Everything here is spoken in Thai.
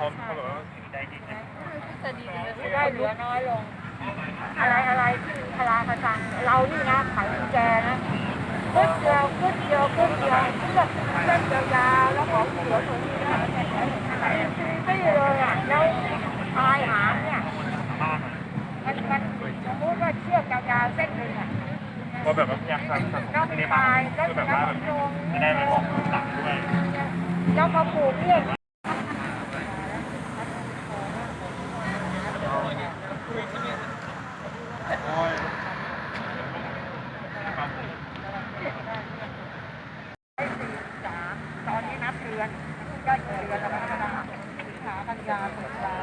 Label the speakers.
Speaker 1: เขาเขาบอกว่าได้จริงนะ
Speaker 2: จะดีเลย
Speaker 3: ได้เหลือน้อยลง อะไรอะไรที่พลากระชังเรานี่นะไขกุญแจนะกึดเดียวกึดเดียวกึดเดียวเลือกเส้นยาวๆแล้วของเหลือตรงนี้นะไม่เลยอะแล้วปลายหางเนี่ยมันมันสมมติว่าเชือกยาวๆเส้นหนึ่งอะ
Speaker 1: ก็แบบว่าพยายามทำทำ
Speaker 3: ต้อง
Speaker 1: ให้
Speaker 3: มี
Speaker 1: ได้
Speaker 3: ป
Speaker 1: มา
Speaker 3: ลากยแล้ว
Speaker 1: คือแบบ
Speaker 3: แล้ว
Speaker 1: ว่า
Speaker 3: มันโยง
Speaker 1: จะได้ไม่ออกหลังด้วย
Speaker 3: แล้วมาผูกเนี่ย สาม ตอนนี้นับเดือนใกล้เดือนแล้วนะสิงหากันยาตุลา